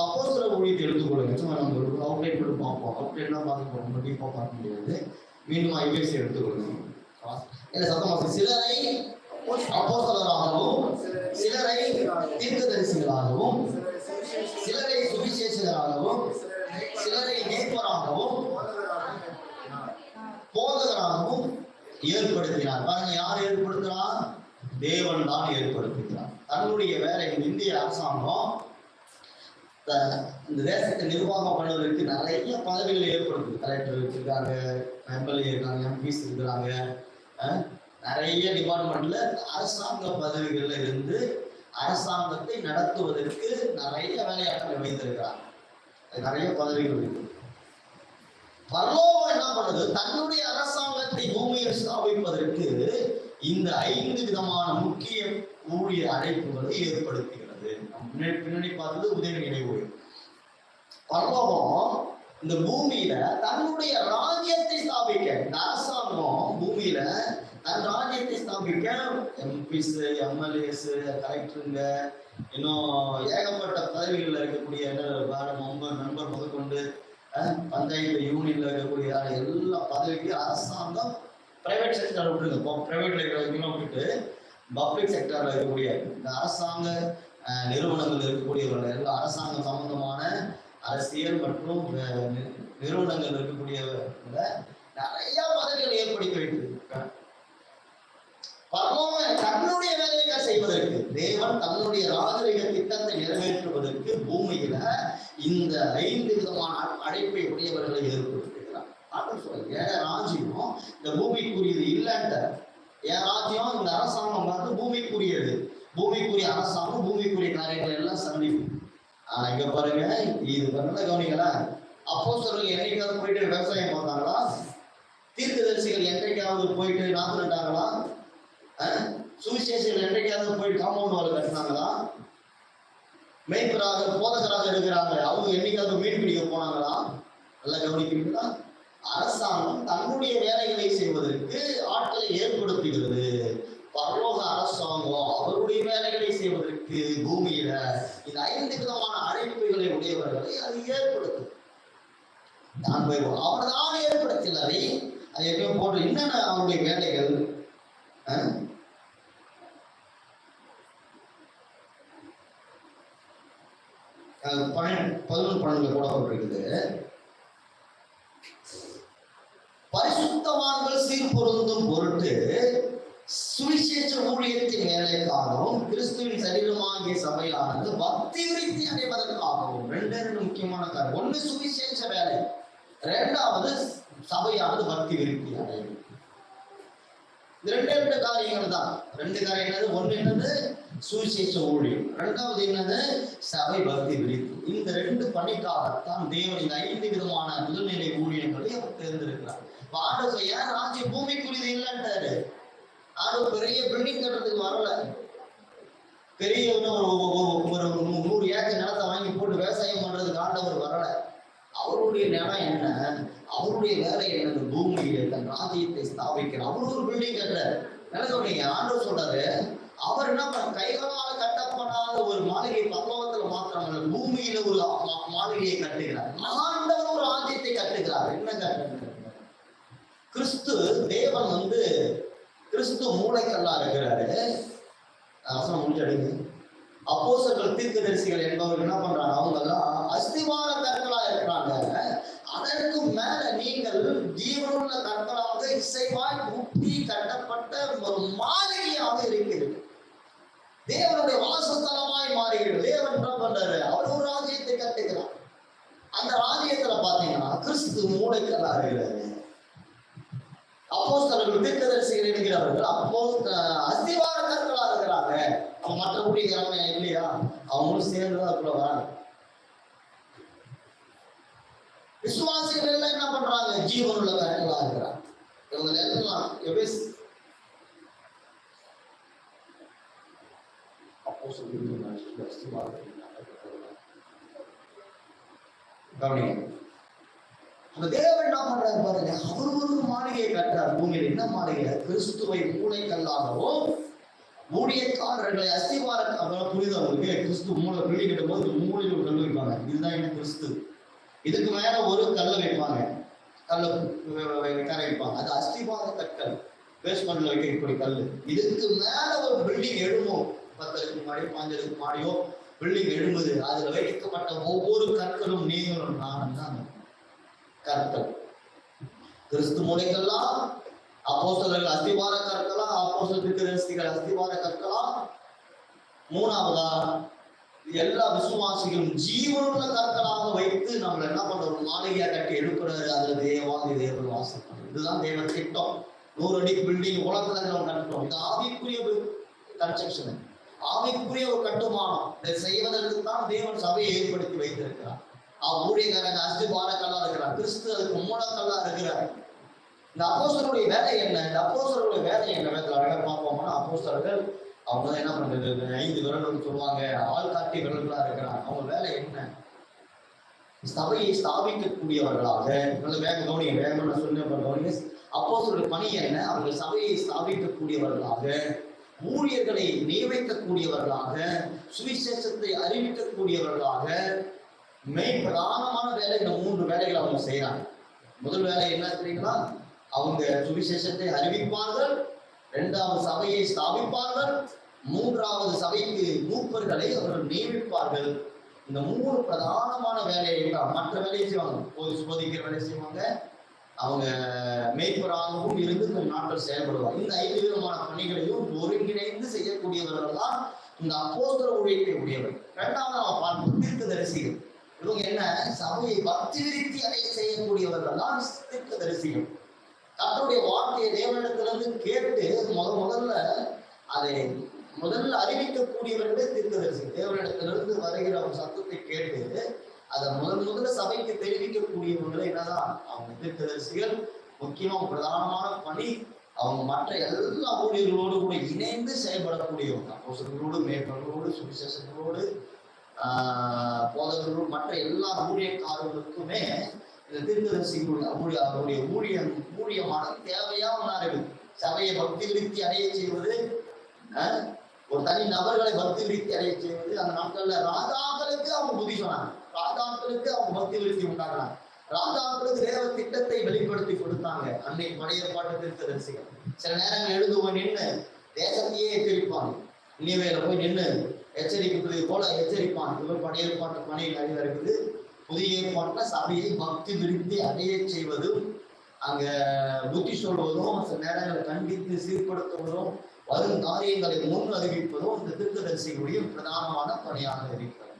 அப்போ சில ஊழியத்தை எடுத்துக்கொள்ளுங்க. சும்மா நம்ம ஒரு அவுட்லைன் மட்டும் பார்ப்போம். அவுட்லைன்லாம் பார்க்க போகிறோம் ரொம்ப டீப்பாக பார்க்க முடியாது. மீண்டும் ஐபிஎஸ்சி எடுத்துக்கொள்ளுங்க. இல்ல சத்தமாக சிலரை அப்போஸ்தலராகவும் சிலரை தீர்க்கதரிசிகளாகவும் சிலரை சுவிசேஷகராகவும் சிலரை மேய்ப்பராகவும் போதகராகவும் ஏற்படுத்தினார். பாருங்க யார் ஏற்படுத்தினார் தேவன் தான் ஏற்படுத்துகிறார். தன்னுடைய வேலை இந்திய அரசாங்கம் இந்த தேசத்தை நிர்வாகம் பண்ணுவதற்கு நிறைய பதவிகள் ஏற்படுது கலெக்டர் வச்சிருக்காங்க எம்எல்ஏ இருக்காங்க எம்பிஸ் இருக்கிறாங்க. நிறைய டிபார்ட்மெண்ட்ல அரசாங்க பதவிகள்ல இருந்து அரசாங்கத்தை நடத்துவதற்கு நிறைய வேலையாட்களை வைத்திருக்கிறாங்க நிறைய பதவிகள் இருக்கு. பரலோகம் என்ன பண்ணுது? தன்னுடைய அரசாங்கத்தை பூமியில் ஸ்தாபிப்பதற்கு இந்த ஐந்து விதமான முக்கிய ஊழிய அழைப்புகளை ஏற்படுத்துகிறது முன்னாடி பின்னாடி பார்த்தது உதயநிலை நினைவு பரலோகம் இந்த பூமியில தன்னுடைய ராஜ்யத்தை ஸ்தாபிக்க இந்த அரசாங்கம் பூமியில தன் ராஜ்யத்தை ஸ்தாபிக்க எம்பிஸ் எம்எல்ஏஸ் கலெக்டருங்க இன்னும் ஏகப்பட்ட பதவிகளில் இருக்கக்கூடிய வார்டு மெம்பர் மெம்பர் முதற்கொண்டு பஞ்சாயத்து யூனியன்ல இருக்கக்கூடிய எல்லா பதவிக்கும் அரசாங்கம் பிரைவேட் செக்டர் விட்டுருங்க. பிரைவேட்ல இருக்கிற விட்டுட்டு பப்ளிக் செக்டர்ல இருக்கக்கூடிய இந்த அரசாங்க நிறுவனங்கள் இருக்கக்கூடியவர்கள் அரசாங்கம் சம்பந்தமான அரசியல் மற்றும் நிறுவனங்கள் இருக்கக்கூடியவர்கள நிறைய பதவிகளை ஏற்படுத்தி வைத்திருக்கிறார். பரலோகம் தன்னுடைய வேலையை செய்வதற்கு தேவன் தன்னுடைய ராஜரீக திட்டத்தை நிறைவேற்றுவதற்கு பூமியில இந்த ஐந்து விதமான அழைப்பை உடையவர்களை ஏற்படுத்துகிறார் அப்படின்னு சொல்லுங்க என் ராஜ்யம் இந்த பூமிக்குரியது இல்லைன்ற என் ராஜ்யம் இந்த அரசாங்கம் பார்த்து பூமிக்குரியது? பூமிக்குரிய அரசாங்கம் பூமிக்குரிய காரியங்கள் எல்லாம் சந்திக்கும். ஆனா இங்க பாருங்க இது பண்ண கவனிங்களா? அப்போ சொல்லுங்க என்னைக்காவது போயிட்டு விவசாயம் பார்த்தாங்களா தீர்க்கதரிசிகள் என்றைக்காவது போயிட்டு நாத்து நட்டாங்களா? அஹ்? சுவிசேஷங்கள் என்றைக்காவது போயிட்டு காம்பவுண்ட் வால் கட்டினாங்களா? மேய்ப்பராக போதகராக இருக்கிறாங்க. அவங்க என்னைக்காவது மீன் பிடிக்க போனாங்களா? நல்லா கவனிக்கிறீங்களா? அரசாங்கம் தன்னுடைய வேலைகளை செய்வதற்கு ஆட்களை ஏற்படுத்துகிறது பரலோக அரசாங்கம் அவருடைய வேலைகளை செய்வதற்கு பூமியில இந்த ஐந்து விதமான அழைப்புகளை உடையவர்களை அது ஏற்படுத்தும். நான் அவர் தான் ஏற்படுத்தல அதை அது எப்பயோ போன்ற என்னென்ன அவருடைய வேலைகள்? அஹ்? பன்னெண்டு பதினொன்று பன்னெண்டுல கூட போட்டிருக்குது பரிசுத்தவான்கள் சீர்பொருந்தும் பொருட்டு சுவிசேஷ ஊழியத்தின் வேலைக்காகவும் கிறிஸ்துவின் சரீரமாகிய சபையானது பக்தி விருத்தி அடைவதற்காகவும் ரெண்டு ரெண்டு முக்கியமான காரணம் ஒண்ணு சுவிசேஷ வேலை ரெண்டாவது சபையானது பக்தி விருத்தி அடையும் ரெண்டு ரெண்டு காரியங்கள் தான். ரெண்டு காரியம் என்னது? ஒண்ணு என்னது? சுவிசேஷ ஊழியம். ரெண்டாவது என்னது? சபை பக்தி விரித்து இந்த ரெண்டு பணிக்காகத்தான் தேவன் இந்த ஐந்து விதமான முதல்நிலை ஊழியங்களை அவர் தேர்ந்தெடுக்கிறார். இப்ப ஆண்டவர் ஏன் ராஜ்ய பூமிக்குரியது இல்லைன்றாரு ஆண்டவர் பெரிய பில்டிங் கட்டுறதுக்கு வரல. பெரிய ஒரு ஒரு- நூறு ஏக்கர் நிலத்தை வாங்கி போட்டு விவசாயம் பண்றதுக்கு ஆண்டவர் வரல. அவருடைய நிலம் என்ன? அவருடைய வேலை என்னது பூமியில தன் ராஜ்யத்தை ஸ்தாபிக்கிறார் அவரு ஒரு பில்டிங் கட்டுற. என்ன சொல்றீங்க? ஆண்டவர் சொல்றாரு அவர் என்ன பண்ண கைகளால் கட்டப்படாத ஒரு மாளிகை பல்லவத்துல மாத்திரமல்ல பூமியில ஒரு மாளிகையை கட்டுகிறார். ஆண்டவர் ஒரு ராஜ்யத்தை கட்டுகிறார். என்ன கட்டுறாரு கிறிஸ்து தேவன் வந்து கிறிஸ்து மூளைக்கல்லா இருக்கிறாரு. அவசரம் முடிஞ்சடைங்க தரிசிகள் தீர்க்கதரிசிகள் என்பவர்கள் என்ன பண்றாங்க? அவங்க எல்லாம் அஸ்திவார கற்களா இருக்கிறாங்க. அதற்கு மேல நீங்கள் ஜீவனுள்ள கற்களாக இசைவாய் முட்டி கட்டப்பட்ட ஒரு மாளிகையாக இருக்கிறது தேவனுடைய வாசஸ்தலமாய் மாறுகிறது தேவன் என்ன பண்றாரு? அவர் ஒரு ராஜ்யத்தை கட்டுகிறார். அந்த ராஜ்யத்துல பாத்தீங்கன்னா கிறிஸ்து மூளைக்கல்லா இருக்கிறாரு. அப்போஸ்தலர்கள் தீர்க்கதரிசிகள் இருக்கிறார்கள் அப்போ அஸ்திவார இருக்கிறாங்க. அவங்க மற்ற ஊழியக்காரங்க இல்லையா? அவங்களும் சேர்ந்துதான் அதுக்குள்ள வராங்க. விசுவாசிகள் எல்லாம் என்ன பண்றாங்க? ஜீவன் கற்களா இருக்கிறாங்க. இவங்க எல்லாம் எப்படி அப்போஸ்தலர்கள் அஸ்திவார கவனிங்க அந்த தேவன் என்ன பண்றாரு பாருங்க அவர் ஒரு மாளிகையை கட்டுறார். பூமியில் என்ன மாளிகை? கிறிஸ்துவை மூளைக்கல்லாகவும் ஊழியக்காரர்களை அஸ்திவார அதாவது புரியுது அவங்களுக்கு கிறிஸ்து மூளை பிள்ளை கட்டும்போது மூளையில் ஒரு கல் வைப்பாங்க. இதுதான் என்ன கிறிஸ்து? இதுக்கு மேல ஒரு கல் வைப்பாங்க. கல்ல கரை வைப்பாங்க. அது அஸ்திவார கற்கள் பேஸ்மெண்ட்ல வைக்கக்கூடிய கல் இதுக்கு மேல ஒரு பில்டிங் எழும்பும் பத்தருக்கு மாடி பாஞ்சருக்கு மாடியோ பில்டிங் எழும்புது. அதுல வைக்கப்பட்ட ஒவ்வொரு கற்களும் நீங்களும் நானும் தான். கற்கள் கிறிஸ்து மூளைக்கெல்லாம் அப்போஸ்தலர்கள் அஸ்திவார கற்கலாம் அப்போஸ்தலர் திருஸ்திகள் அஸ்திவார கற்கலாம் மூணாவதா எல்லா விசுவாசிகளும் ஜீவனுள்ள கற்களாக வைத்து நம்மள என்ன பண்றோம் மாளிகையா கட்டி எழுப்புறாரு. அதுல தேவாதி தேவன் வாசம் இதுதான் தேவ திட்டம். நூறு அடி பில்டிங் உலகத்துல நம்ம கட்டணும் இது ஆவிக்குரிய கன்ஸ்ட்ரக்ஷன் ஆவிக்குரிய ஒரு கட்டுமானம். இதை செய்வதற்கு தான் தேவன் சபையை ஏற்படுத்தி வைத்திருக்கிறார். அவ் ஊழியக்காரங்க அஸ்திபாரக்கல்லா இருக்கிறார் கிறிஸ்து அதுக்கு மூலக்கல்லா இருக்கிறார். இந்த அப்போஸ்தருடைய வேலை என்ன? இந்த அப்போஸ்தருடைய வேலை என்ன? வேலை அழகாக பார்ப்போம்னா அப்போஸ்தர்கள் அவங்க தான் என்ன பண்றது? ஐந்து விரல்கள் சொல்லுவாங்க. ஆள் காட்டி விரல்களா இருக்கிறாங்க அவங்க வேலை என்ன? சபையை ஸ்தாபிக்கக்கூடியவர்களாக. நல்ல வேக கவனிங்க. வேகமா நான் சொன்னேன் கவனிங்க. பணி என்ன? அவங்க சபையை ஸ்தாபிக்கக்கூடியவர்களாக ஊழியர்களை நியமிக்கக்கூடியவர்களாக சுவிசேஷத்தை அறிவிக்கக்கூடியவர்களாக மெயின் பிரதானமான வேலை இந்த மூன்று வேலைகளை அவங்க செய்யறாங்க முதல் வேலை என்ன தெரியுங்களா? அவங்க சுவிசேஷத்தை அறிவிப்பார்கள் இரண்டாவது சபையை ஸ்தாபிப்பார்கள் மூன்றாவது சபைக்கு மூப்பர்களை அவர்கள் நியமிப்பார்கள். இந்த மூணு பிரதானமான வேலையை என்றால் மற்ற வேலையை செய்வாங்க. போதி சோதிக்கிற வேலையை செய்வாங்க. அவங்க மேய்ப்பராகவும் இருந்து கொஞ்சம் நாட்கள் செயல்படுவாங்க. இந்த ஐந்து விதமான பணிகளையும் ஒருங்கிணைந்து செய்யக்கூடியவர்கள் தான் இந்த அப்போஸ்தர ஊழியத்தை உடையவர். இரண்டாவது நம்ம பார்ப்போம் தீர்க்கதரிசிகள் இவங்க என்ன? சபையை பக்தி விருத்தி அடைய செய்யக்கூடியவர்கள் தான் தீர்க்கதரிசிகள் தன்னுடைய வார்த்தையை தேவனிடத்திலிருந்து கேட்டு முத முதல்ல அதை முதல்ல அறிவிக்கக்கூடியவர்களே தீர்க்கதரிசி தேவனிடத்திலிருந்து வருகிற ஒரு சத்தத்தை கேட்டு அதை முதல் முதல்ல சபைக்கு தெரிவிக்கக்கூடியவங்களே என்னதான்? அவங்க தீர்க்கதரிசிகள் முக்கியமா பிரதானமான பணி. அவங்க மற்ற எல்லா ஊழியர்களோடு கூட இணைந்து செயல்படக்கூடியவங்க அப்போஸ்தலர்களோடு மேற்பர்களோடு சுவிசேஷங்களோடு ஆஹ் மற்ற எல்லா ஊழியக்காரர்களுக்குமே இந்த தீர்க்கதரிசிகளுடைய ஊழிய அவருடைய ஊழியம் ஊழியமான தேவையாக உணர்வு சபையை பக்தி விருத்தி அடைய செய்வது ஆஹ், ஒரு தனி நபர்களை பக்தி விருத்தி அடைய செய்வது அந்த நாட்கள்ல ராஜாக்களுக்கு அவங்க புத்தி சொன்னாங்க. ராஜாக்களுக்கு அவங்க பக்தி விருத்தி உண்டாக்குறாங்க ராஜாக்களுக்கு தேவ திட்டத்தை வெளிப்படுத்தி கொடுத்தாங்க அன்னை பழைய பாட்டு தீர்க்கதரிசிகள். சில நேரங்கள் எழுந்து போய் நின்று தேசத்தையே எச்சரிப்பாங்க நினைவேல போய் நின்று எச்சரிக்கப்படுவது போல எச்சரிப்பான் இவன் பழைய ஏற்பாட்டு பணியில் அறிவா இருக்குது புதிய ஏற்பாட்டில் சபையை பக்தி விருத்தி அடைய செய்வதும் அங்க புத்தி சொல்வதும் சில நேரங்களை கண்டித்து சீர்படுத்துவதும் வரும் காரியங்களை முன் அறிவிப்பதும் இந்த தீர்க்கதரிசிகளுடைய பிரதானமான பணியாக இருக்கிறது.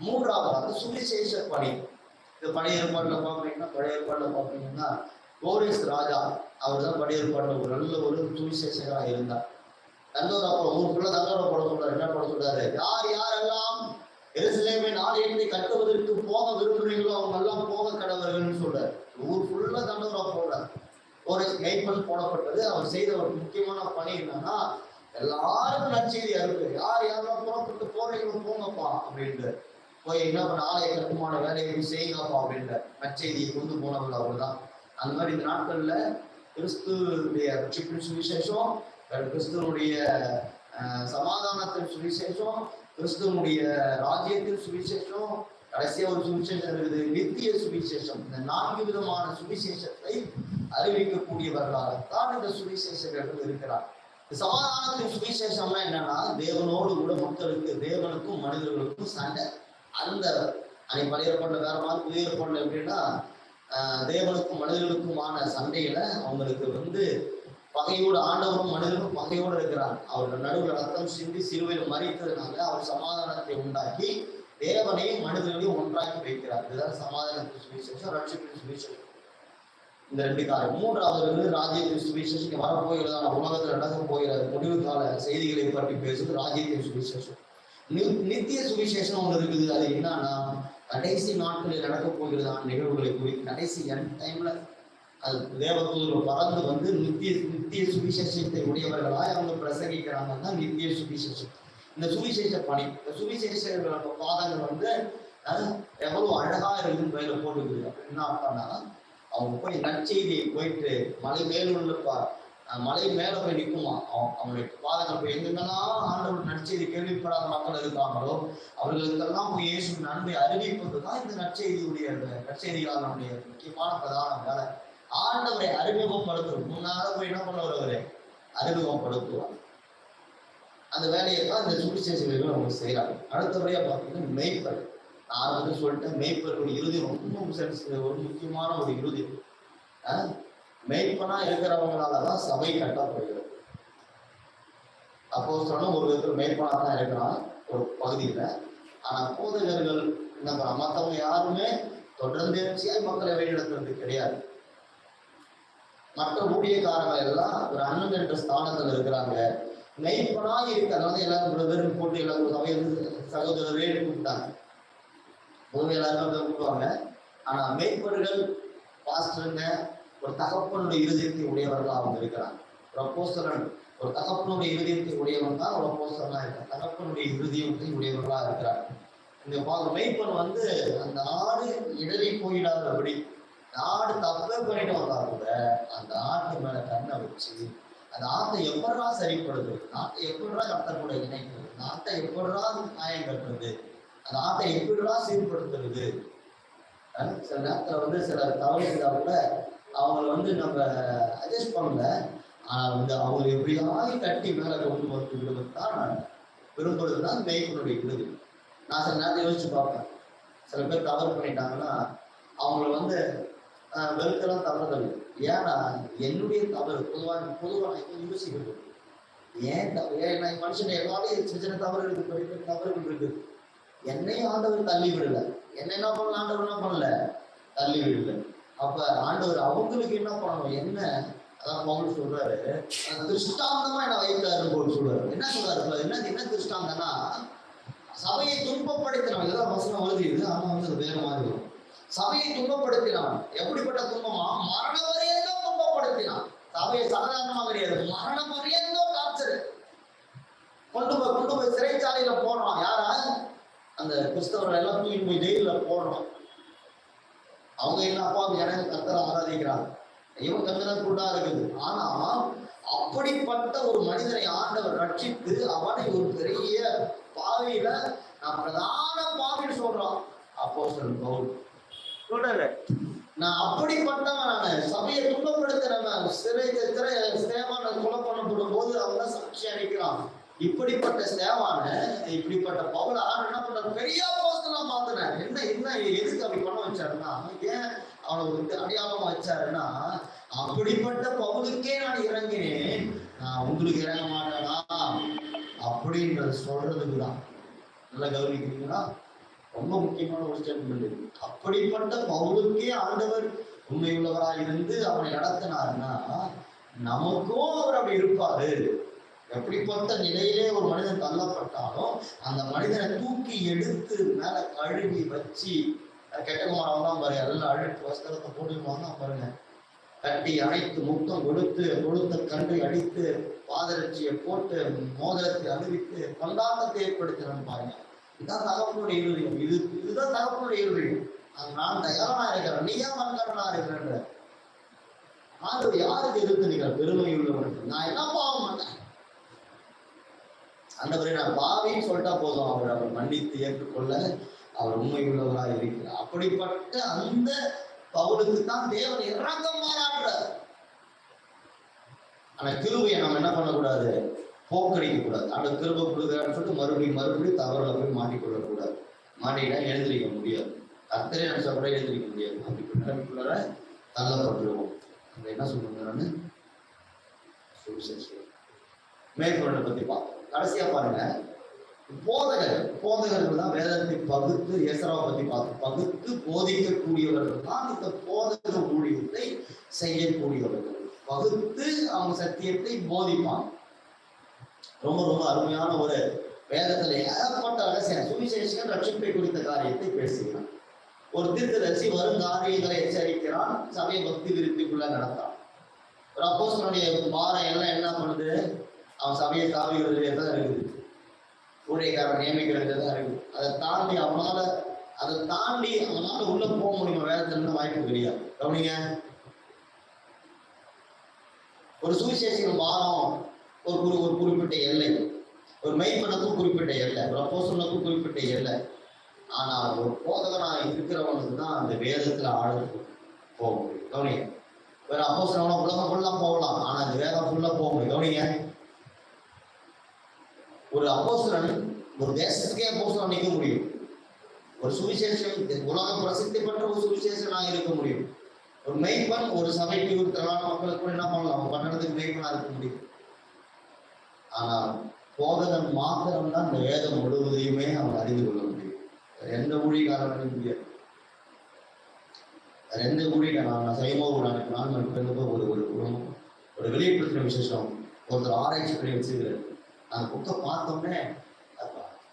மூன்றாவது சுவிசேஷ பணி. இந்த பழைய ஏற்பாட்டில் பார்க்குறீங்கன்னா பழைய ஏற்பாட்டில் பார்க்குறீங்கன்னா கோரேஸ் ராஜா அவர் தான் பழைய ஏற்பாட்டில் ஒரு நல்ல ஒரு சுவிசேஷகராக இருந்தார். தண்டோரா ஊர் ஊருக்குள்ள தண்டோரா போட சொல்றாரு. என்ன போட சொல்றாரு? யார் யாரெல்லாம் எருசலேமை நாளையத்தை கட்டுவதற்கு போக விரும்புறீங்களோ அவங்க எல்லாம் போக கடவர்கள்னு சொல்றாரு. ஊர் ஃபுல்லா தண்டோரா போடுறாரு. ஒரு மெய்ப்பன் போடப்பட்டது. அவர் செய்த ஒரு முக்கியமான பணி என்னன்னா எல்லாருக்கும் நற்செய்தி அறுப்பு யார் யாரெல்லாம் புறப்பட்டு போறீங்களோ போங்கப்பா அப்படின்ட்டு போய் என்ன பண்ண ஆலய கட்டுமான வேலையை செய்யுங்கப்பா அப்படின்ற நற்செய்தியை கொண்டு போனவங்க அவர்தான். அந்த மாதிரி இந்த நாட்கள்ல கிறிஸ்துடைய ரட்சிப்பின் சுவிசேஷம் கிறிஸ்துவனுடைய சமாதானத்தின் சுவிசேஷம் கிறிஸ்துவனுடைய ராஜ்யத்தின் சுவிசேஷம் கடைசியா ஒரு சுவிசேஷம் இருக்குது நித்திய சுவிசேஷம். இந்த நான்கு விதமான சுவிசேஷத்தை அறிவிக்கக்கூடியவர்களாகத்தான் இந்த சுவிசேஷகர்கள் இருக்கிறார். இந்த சமாதானத்தின் சுவிசேஷம்னா என்னன்னா தேவனோடு கூட மக்களுக்கு தேவனுக்கும் மனிதர்களுக்கும் சண்டை அந்த அன்னைக்கு பழைய ஏற்பாடுல வேற மாதிரி புதிய ஏற்பாடுல எப்படின்னா தேவனுக்கும் மனிதர்களுக்குமான சண்டையில அவங்களுக்கு வந்து பகையோடு ஆண்டவரும் மனிதனும் பகையோடு இருக்கிறார். அவர்கள் நடுவில் ரத்தம் சிந்தி சிறுவையில் மறித்ததுனால அவர் சமாதானத்தை உண்டாக்கி தேவனையும் மனிதர்களையும் ஒன்றாக்கி வைக்கிறார். இதுதான் சமாதானத்தின் சுவிசேஷம் ரட்சிப்பின் சுவிசேஷம். இந்த ரெண்டு காலம் மூன்றாவது வந்து ராஜ்யத்தின் சுவிசேஷம். வரப்போகிறதான உலகத்தில் நடக்க போகிற முடிவு கால செய்திகளை பற்றி பேசுவது ராஜ்யத்தின் சுவிசேஷம். நி- நித்திய சுவிசேஷம் ஒன்று இருக்குது. அது என்னன்னா கடைசி நாட்களில் நடக்க போகிறதான நிகழ்வுகளை குறித்து கடைசி என் டைம்ல அது தேவதூதர் பறந்து வந்து நித்திய நித்திய சுவிசேஷத்தை உடையவர்களாய் அவங்க பிரசங்கிக்கிறாங்க. தான் நித்திய சுவிசேஷம். இந்த சுவிசேஷ பணி இந்த சுவிசேஷ பாதங்கள் வந்து எவ்வளவு அழகா இருக்குன்னு கையில போட்டுக்குது. என்ன அர்த்தம்னா அவங்க போய் நற்செய்தியை போயிட்டு மலை மேலுள்ள மலை மேல போய் நிற்குமா அவனுடைய பாதங்கள் போய் எங்கெங்கெல்லாம் ஆண்டவர் நற்செய்தி கேள்விப்படாத மக்கள் இருக்காங்களோ அவர்களுக்கெல்லாம் போய் இயேசு நன்மை அறிவிப்பது தான் இந்த நற்செய்தியுடைய நற்செய்தியாளனுடைய முக்கியமான பிரதான வேலை. ஆண்டவரை அறிமுகப்படுத்தும் முன்னால போய் என்ன பண்ணுவார் அவரை? அறிமுகப்படுத்துவார். அந்த வேலையை தான் இந்த சுவிசேஷர்கள் அவங்க செய்யறாங்க அடுத்தபடியா பார்த்தீங்கன்னா மெய்ப்பர். நான் வந்து சொல்லிட்டேன். மெய்ப்பர்களுடைய இறுதி ரொம்ப ஒரு முக்கியமான ஒரு இறுதி. மெய்ப்பனா இருக்கிறவங்களால தான் சபை கட்டப்படுகிறது. அப்போ சொன்ன ஒரு விதத்தில் மெய்ப்பனா தான் இருக்கிறான். ஒரு பகுதியில. ஆனா போதகர்கள் என்ன பண்ண மற்றவங்க யாருமே தொடர்ந்து மக்களை வழிநடத்துறது கிடையாது. மற்ற ஊழியக்காரங்க எல்லாம் ஒரு அண்ணன் என்ற ஸ்தானத்துல இருக்கிறாங்க. மெய்ப்பனா இருக்கிறதுனால எல்லாரும் பிரதர்னு போட்டு எல்லாரும் சபையில் சகோதரரே கூப்பிட்டாங்க. பொதுவாக எல்லாருமே வந்து கூப்பிடுவாங்க. ஆனா மெய்ப்பர்கள் பாஸ்டருங்க ஒரு தகப்பனுடைய இருதயத்தை உடையவர்களா அவங்க இருக்கிறாங்க. ஒரு அப்போஸ்தலன் ஒரு தகப்பனுடைய இருதயத்தை உடையவன் தான் ஒரு அப்போஸ்தலனா இருக்கான் தகப்பனுடைய இருதயத்தை உடையவர்களா இருக்கிறாங்க இந்த மெய்ப்பன் வந்து அந்த ஆடு இடறி போயிடாதபடி ஆடு தப்பு பண்ணிட்டு வந்தா கூட அந்த ஆட்டு மேல கண்ணை வச்சு அந்த ஆட்டை எப்படா சரிப்படுது? நாட்டை எப்படா கட்ட கூட இணைக்கிறது? நாட்டை எப்படா நியாயம் கட்டுறது அந்த ஆட்டை எப்படிடா சீர்படுத்துறது? சில நேரத்துல வந்து சில தவறு செய்தா கூட அவங்கள வந்து நம்ம அட்ஜஸ்ட் பண்ணல. ஆனால் வந்து அவங்க எப்படியாவது கட்டி மேல கொண்டு வந்து விடுவது தான் நான் விரும்புறது தான் மெய்ப்பனுடைய விடுது. நான் சில நேரத்தை யோசிச்சு பார்ப்பேன். சில பேர் தவறு பண்ணிட்டாங்கன்னா அவங்கள வந்து வெறுக்கலாம் தவறுகள் ஏன்னா என்னுடைய தவறு பொதுவாக பொதுவாக நான் யோசிக்கிறது ஏன் தவறு நான் மனுஷன் எல்லாரும் சின்ன சின்ன தவறு இருக்கு பெரிய பெரிய தவறுகள் இருக்கு. என்னையும் ஆண்டவர் தள்ளி விடல. என்ன என்ன பண்ணல? ஆண்டவர் என்ன பண்ணல? தள்ளி விடல. அப்ப ஆண்டவர் அவங்களுக்கு என்ன பண்ணணும்? என்ன? அதான் பவுல் சொல்றாரு. திருஷ்டாந்தமா என்ன வைத்தாரு போல் சொல்றாரு. என்ன சொல்றாரு? என்ன என்ன திருஷ்டாந்தம்னா சபையை துன்பப்படுத்தினவன். இதெல்லாம் வசனம் எழுதியது. ஆனா வந்து அது வேற மாதிரி வரும். சபையை துன்பப்படுத்தினான். எப்படிப்பட்ட துன்பமா? மரண வரையந்தான் துன்பப்படுத்தினான். சபையை சாதாரணமா கிடையாது மரணம் வரையந்தான் டார்ச்சர் கொண்டு போய் கொண்டு போய் சிறைச்சாலையில போனோம் யாரா? அந்த கிறிஸ்தவர்கள் எல்லாம் தூக்கிட்டு போய் ஜெயில போடுறான். அவங்க என்ன அப்பா எனக்கு கத்தரை ஆராதிக்கிறாங்க. இவன் கத்தரை கூடா இருக்குது. ஆனா அப்படிப்பட்ட ஒரு மனிதனை ஆண்டவர் ரட்சித்து அவனை ஒரு பெரிய பாவியில நான் பிரதான பாவின்னு சொல்றான். அப்போ பவுல். சொல்றாரு. நான் அப்படிப்பட்டவன் நான் சபையை துன்பப்படுத்துறவன் சிறை சிறை சேவான கொலை பண்ணப்படும் போது அவன் தான் சாட்சி அளிக்கிறான். இப்படிப்பட்ட சேவான இப்படிப்பட்ட பவுல ஆறு என்ன பண்ற பெரிய போஸ்டெல்லாம் மாத்தினேன் என்ன என்ன எதுக்கு அப்படி பண்ண வச்சாருன்னா ஏன் அவனை ஒரு அடையாளமா வச்சாருன்னா அப்படிப்பட்ட பவுலுக்கே நான் இறங்கினேன். நான் உங்களுக்கு இறங்க மாட்டேனா? அப்படின்றத சொல்றதுக்கு தான் நல்லா கவனிக்கிறீங்களா? ரொம்ப முக்கியமான ஒரு ஸ்டேட்மெண்ட் அப்படிப்பட்ட பவுலுக்கே ஆண்டவர் உண்மையுள்ளவராக இருந்து அவனை நடத்தினாருன்னா நமக்கும் அவர் அப்படி இருப்பாரு. எப்படிப்பட்ட நிலையிலே ஒரு மனிதன் தள்ளப்பட்டாலும் அந்த மனிதனை தூக்கி எடுத்து மேல கழுவி வச்சு அஹ் கெட்ட பாரு எல்லாம் அழுத்து வஸ்திரத்தை போட்டுக்குவாங்க பாருங்க. கட்டி அணைத்து முத்தம் கொடுத்து கொடுத்த கன்று அடித்து பாதரட்சியை போட்டு மோதிரத்தை அறிவித்து கொண்டாட்டத்தை ஏற்படுத்தினான் பாருங்க. இதுதான் தகப்பனுடைய இருதயம். இது இதுதான் தகப்பனுடைய இருதயம். அது நான் தயாரனா இருக்கிறேன் நீ ஏன் மன்கடனா இருக்கிறேன்ற? ஆண்டவர் யாருக்கு எதிர்த்து நீங்கள் பெருமை உள்ளவர்கள் நான் என்ன பாவம் மாட்டேன் ஆண்டவரை நான் பாவின்னு சொல்லிட்டா போதும். அவர் அவர் மன்னித்து ஏற்றுக்கொள்ள அவர் உண்மை உள்ளவராக இருக்கிறார். அப்படிப்பட்ட அந்த பவுலுக்கு தான் தேவன் இறக்கம் மாறாடுறார் ஆனா கிருபையை நம்ம என்ன பண்ணக்கூடாது? போக்கடிக்க கூடாது ஆனா திரும்ப கொடுக்குறான்னு சொல்லிட்டு மறுபடியும் மறுபடியும் தவறில் போய் மாட்டிக்கொள்ள கூடாது மாட்டிக்கிட்டா எழுந்திரிக்க முடியாது. கத்தரே நினைச்சா கூட எழுந்திரிக்க முடியாது. அப்படி நிலைமைக்குள்ளார தள்ளப்பட்டுருவோம். அந்த என்ன சொல்லுங்க மேற்கொள்ள பத்தி பார்ப்போம். கடைசியா பாருங்க. போதகர் போதகர்கள் தான் வேதத்தை பகுத்து எசராவை பத்தி பார்த்து பகுத்து போதிக்கக்கூடியவர்கள் தான் இந்த போதக ஊழியத்தை செய்யக்கூடியவர்கள். பகுத்து அவங்க சத்தியத்தை போதிப்பாங்க. ரொம்ப ரொம்ப அருமையான ஒரு வேதத்துல ஏகப்பட்ட ரகசியம் சுவிசேஷன் ரட்சிப்பை குறித்த காரியத்தை பேசுகிறான். ஒரு தீர்க்கதரிசி வரும் காரியங்களை எச்சரிக்கிறான். சமய பக்தி விருத்திக்குள்ள நடத்தான் ஒரு அப்போஸ்தலனுடைய பாரம் எல்லாம் என்ன பண்ணுது? அவன் சபையை தாவிகிறதுலே தான் இருக்குது. ஊழியக்காரன் நியமிக்கிறது தான் இருக்குது. அதை தாண்டி அவனால அதை தாண்டி அவனால உள்ள போக முடியுமா? வேதத்துல வாய்ப்பு கிடையாது கவனிங்க. ஒரு சுவிசேஷன் பாரம் ஒரு குறி ஒரு குறிப்பிட்ட எல்லை. ஒரு மெய்ப்பனுக்கும் குறிப்பிட்ட எல்லை. ஒரு அப்போசனுக்கும் குறிப்பிட்ட எல்லை. ஆனால் ஒரு போதகனா இருக்கிறவனுக்கு தான் அந்த வேதத்தில் ஆழத்துக்கு போக முடியும். கவனிங்க. வேற அப்போஸ்தலனா உலகம் ஃபுல்லாக போகலாம். ஆனால் அந்த வேதம் ஃபுல்லாக போக முடியும். கவனிங்க. ஒரு அப்போஸ்தலன் ஒரு தேசத்துக்கே அப்போசனம் நிற்க முடியும். ஒரு சுவிசேஷம் உலக பிரசித்தி பெற்ற ஒரு சுவிசேஷனாக இருக்க முடியும். ஒரு மெய்ப்பன் ஒரு சபைக்கு ஒரு திரளான மக்களுக்கு கூட என்ன பண்ணலாம்? அவங்க பட்டணத்துக்கு மெய்ப்பனாக இருக்க முடியும். ஆனால் போதகன் மாத்திரம் தான் இந்த வேதம் முழுவதையுமே அவன் அறிந்து கொள்ள முடியும். எந்த ஊழியக்காரனும் முடியாது வேற எந்த ஊழியக்காரன் நான் சைமோ நான் நான் இருந்தப்போ ஒரு ஒரு ஒரு- ஒரு வெளியேற்றத்தின விசேஷம். ஒருத்தர் ஆராய்ச்சி பண்ணி வச்சிருக்கிறார். அந்த புக்கை பார்த்தோன்னே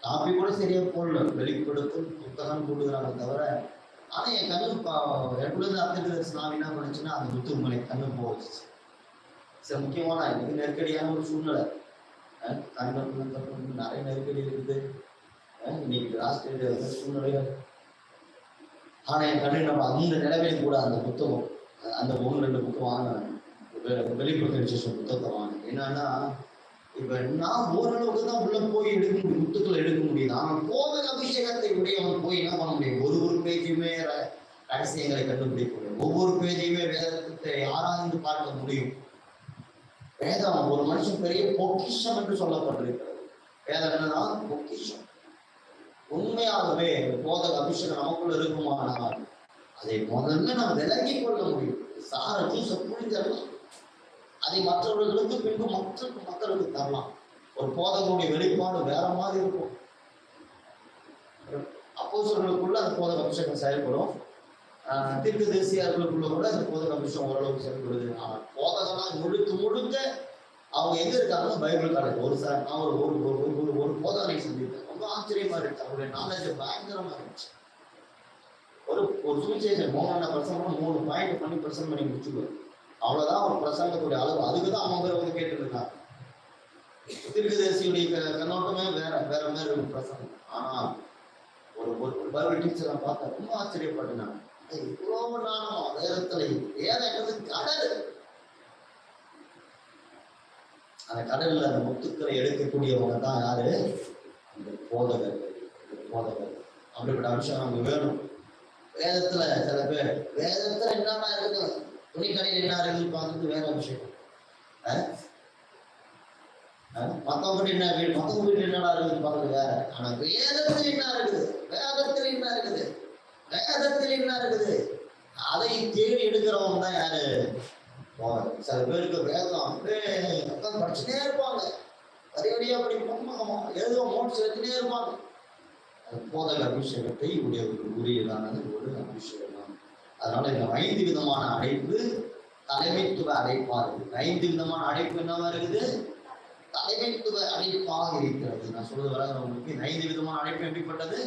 காப்பி கூட சரியா போடல. வெளிப்படுத்தும் புத்தகம் கூடுகிறாங்க தவிர ஆனா என் கண்ணு பா- எப்பொழுது அர்த்தத்தில் என்ன பண்ணுச்சுன்னா அந்த முத்துமலை மேலே கண்ணு போச்சு சில முக்கியமான எனக்கு நெருக்கடியான ஒரு சூழ்நிலை. அஹ் கண்ணு நிறைய நெருக்கடி இருக்குது. இன்னைக்கு ஆஸ்திரேலியா சூழ்நிலைகள் ஆனால் என் கண்ணு நம்ம அந்த நிலைமையில கூட அந்த புத்தகம் அந்த ஒன்று ரெண்டு புக்கு வாங்கினேன். வெளிப்படுத்த விசேஷம் புத்தகத்தை வாங்கினேன். என்னன்னா இப்ப நான் ஓரளவுக்கு தான் உள்ள போய் எடுக்க முடியும் புத்தகங்களை எடுக்க முடியுது ஆனால் கோவில் அபிஷேகத்தை உடையவன் போய் என்ன பண்ண முடியும்? ஒரு ஒரு பேஜையுமே ரகசியங்களை கண்டுபிடிக்க முடியும். ஒவ்வொரு பேஜையுமே வேதத்தை ஆராய்ந்து பார்க்க முடியும். வேதம் ஒரு மனுஷன் பெரிய பொக்கிஷம் என்று சொல்லப்பட்டிருக்கிறது. வேதம் என்னன்னா பொக்கிஷம். உண்மையாகவே போதக அபிஷேகம் நமக்குள்ள இருக்குமானால் அதை முதல்ல நாம் விலகி கொள்ள முடியும். சார ஜூஸை புரிஞ்சிடலாம் அதை மற்றவர்களுக்கு பின்பு மக்களுக்கு மக்களுக்கு தரலாம். ஒரு போதகனுடைய வெளிப்பாடு வேற மாதிரி இருக்கும். அப்போஸ்தலர்களுக்குள்ள அந்த போதக அபிஷேகம் செயல்படும். ஆஹ் தீர்க்க கூட அந்த போதக விஷயம் ஓரளவுக்கு செயல்படுது ஆனால் போதகெல்லாம் முழுக்க முழுக்க அவங்க எங்க இருக்காங்கன்னா பைபிள் காலேஜ் ஒரு சார் நான் ஒரு ஒரு ஒரு ஒரு ஒரு போதகனை சந்தித்தேன். ரொம்ப ஆச்சரியமா இருந்துச்சு. அவருடைய நாலேஜ் பயங்கரமா இருந்துச்சு. ஒரு ஒரு சுவிசேஷன் மூணு பிரசங்கம் மூணு பாயிண்ட் பண்ணி பிரசங்கம் பண்ணி முடிச்சுக்குவார் அவ்வளவுதான் ஒரு பிரசங்கக்கூடிய அளவு. அதுக்கு தான் அவங்க வந்து கேட்டுருக்காங்க இருக்காங்க கண்ணோட்டமே வேற வேற மாதிரி இருக்கும் பிரசங்கம். ஆனா ஒரு ஒரு பைபிள் டீச்சரை பார்த்தா ரொம்ப ஆச்சரியப்பட்டேன் நான். இவ்வளவு நாளமா வேதத்துல வேதம் என்பது கடல். அந்த கடல்ல அந்த முத்துக்களை எடுக்கக்கூடியவங்க தான் யாரு? அந்த போதகர். போதகர். அப்படிப்பட்ட அம்சம் நமக்கு வேணும். வேதத்துல சில பேர் வேதத்துல என்னமா இருக்கும் துணிக்கடையில் என்ன இருக்குன்னு பார்க்கறது வேற விஷயம். அஹ்? மத்தவங்க என்ன வீடு? மத்தவங்க வீட்டு என்னடா இருக்குது பார்க்கறது வேற. ஆனா வேதத்துல என்ன இருக்குது? வேதத்துல என்ன இருக்குது? வேதத்தில் என்ன இருக்குது? அதை தேடி எடுக்கிறவங்க தான் யாரு? சில பேருக்கு வேதம் அப்படியே உட்கார்ந்து படிச்சுட்டே இருப்பாங்க. வரி வரியா படிப்பாங்க எழுதுவோம் மோட்ஸ் வச்சுட்டே இருப்பாங்க. போதக அபிஷேகத்தை உடைய ஒரு உரியதானது ஒரு அபிஷேகம். தான் அதனால இந்த ஐந்து விதமான அழைப்பு தலைமைத்துவ அழைப்பா இருக்குது. ஐந்து விதமான அழைப்பு என்னவா இருக்குது? தலைமைத்துவ அழைப்பாக இருக்கிறது. நான் சொல்றது வர உங்களுக்கு ஐந்து விதமான அழைப்பு எப்படிப்பட்டது?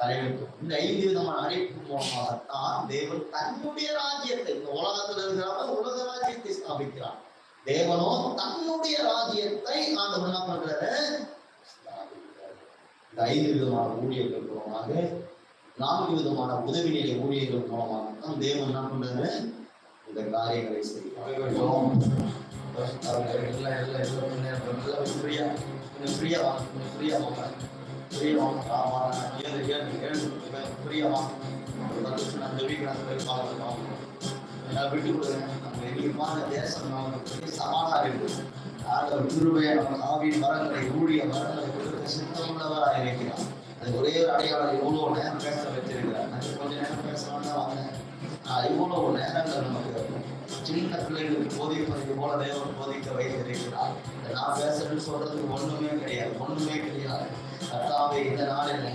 தலைமைத்துவம் இந்த ஐந்து விதமான அழைப்பு மூலமாகத்தான் தேவன் தன்னுடைய ராஜ்யத்தை இந்த உலகத்தில் இருக்கிறவங்க உலக ராஜ்யத்தை ஸ்தாபிக்கிறான் தேவனோ தன்னுடைய ராஜ்யத்தை ஆண்டு என்ன பண்றாரு இந்த ஐந்து விதமான ஊழியர்கள் மூலமாக நான்கு விதமான உதவி நிலை ஊழியர்கள் மூலமாக தான் தேவன் என்ன பண்றாரு இந்த காரியங்களை செய்யும் எல்லாம் எல்லாம் எல்லாம் ஃப்ரீயா கொஞ்சம் ஃப்ரீயா வாங்க ஃப்ரீயா வாங்க ஃப்ரீயா வாங்க ஆ, வாங்க ஏழு ஏழு ஏழு ஃப்ரீயா வாங்க ஒரு பத்து நிமிஷம் நான் ஜெபிக்கிறேன் அந்த மாதிரி விட்டு கொடுங்க நம்ம எளிமையான தேசம் நமக்கு பெரிய சமாளா இருக்கு ஆண்டவர் கிருபையை நமக்கு ஆவியின் வரங்களை ஊழிய வரங்களை கொடுக்க சித்தமுள்ளவராக இருக்கிறார் அது ஒரே ஒரு அடையாளம் இவ்வளோ நேரம் பேச வச்சிருக்கிறார் நான் கொஞ்ச நேரம் பேசலாம் தான் வந்தேன் ஆஹ் இவ்வளவு நேரங்கள் நமக்கு சின்ன பிள்ளைகளுக்கு போதிப்பதை போல தேவன் போதிக்க வைத்திருக்கிறார் இதை நான் பேசுறேன்னு சொல்றதுக்கு ஒண்ணுமே கிடையாது ஒண்ணுமே கிடையாது கர்த்தாவே இந்த நாளில்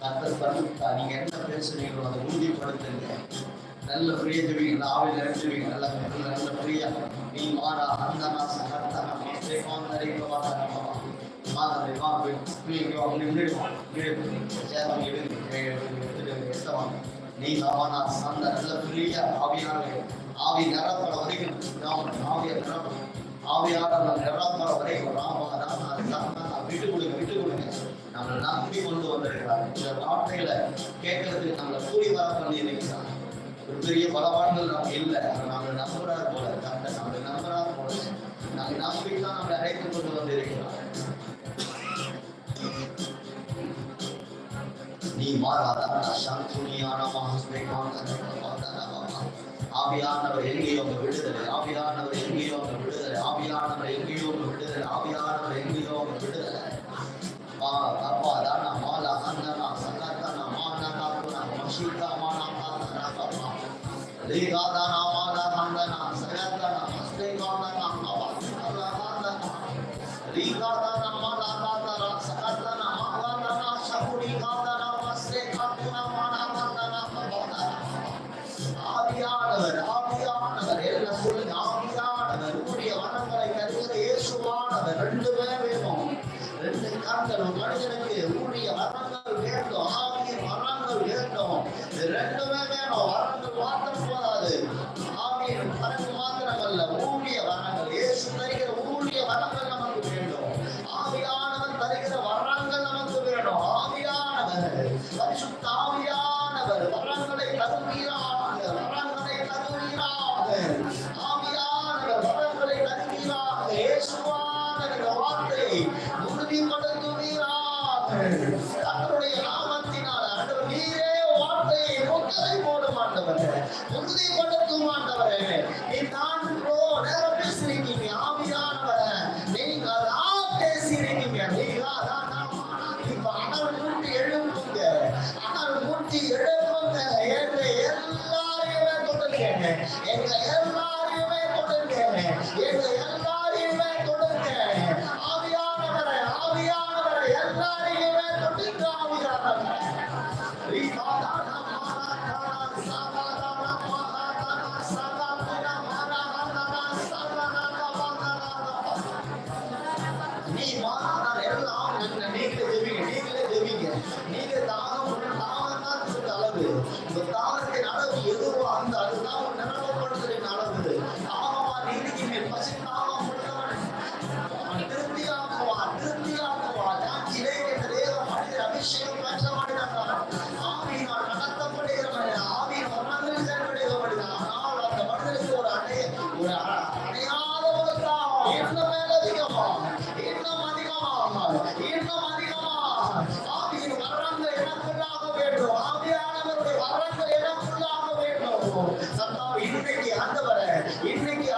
கர்த்தர் கருத்தா நீங்க என்ன பேசுறீங்களோ அதை உறுதிப்படுத்துங்க. நல்ல பிரிய ஜெபிங்க ஆவில் நிறைஞ்சுவீங்க நல்ல நல்ல பிரியா நீ மாறா அந்த நான் சகர்த்தனா மாசே வா நீ அவனா அந்த நல்ல பிரிய ஆவியானே ஆவி நிரப்பட வரைக்கும் நாம் ஆவிய நிரப்ப ஆவியாளர் நிரப்பட வரைக்கும் ராமா ராமா விட்டு கொடுங்க விட்டு கொடுங்க நம்மளை நம்பி கொண்டு வந்திருக்கிறார். சில வார்த்தைகளை கேட்கறதுக்கு நம்மளை கூறி வர பண்ணி இருக்கிறார் ஒரு பெரிய பலவான்கள் நமக்கு இல்லை. நம்மளை நம்புறாரு போல கரெக்டாக நம்மளை நம்புறாரு போல நாங்கள் நம்பி தான் நம்மளை அழைத்து கொண்டு வந்து நீ மாறாதா? சாந்தியானமாக ஆவியானவர் எங்கேயோ அவங்க விடுதலை. ஆவியானவர் எங்கேயோ அவங்க விடுதலை. ஆவியானவர் எங்கேயோ அவங்க விடுதலை. ஆவியானவர் எங்கேயோ அவங்க விடுதலை. Liga da Nova. அந்த இடம் ஃபுல்லாக வேண்டும் சத்தம் இன்னைக்கு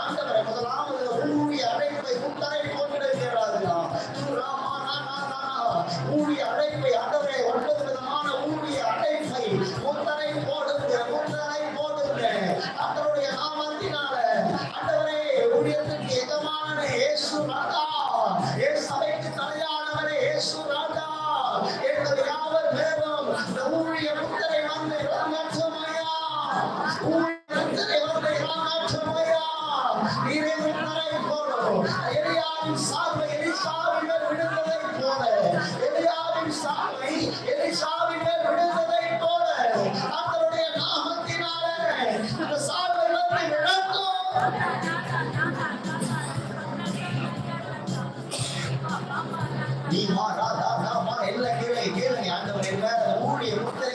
நீ வா ரா ரா ரா வா. எல்லாம் கீழே கீழே. ஆண்டவர் என்ன ஊழிய முத்திரை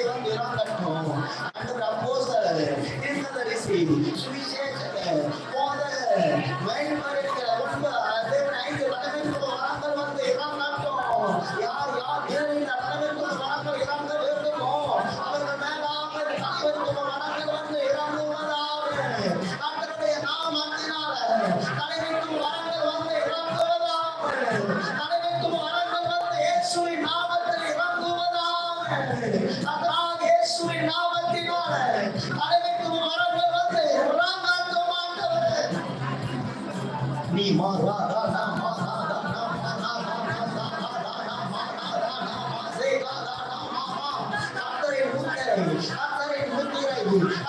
English. I'm very at English.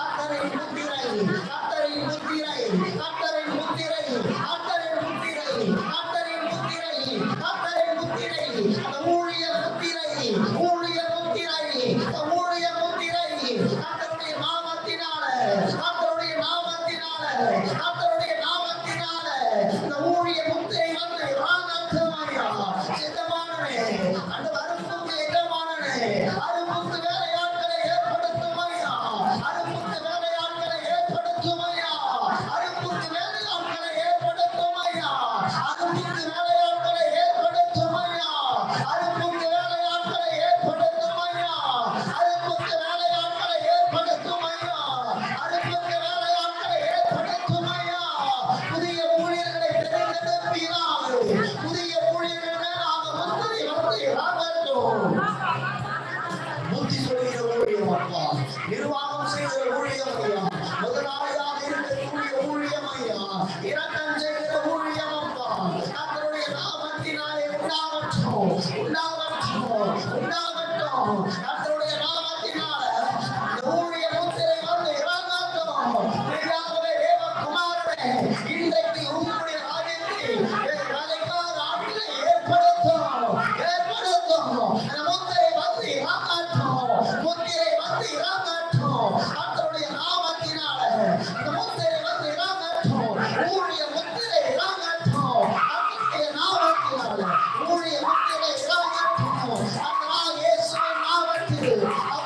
Yeah.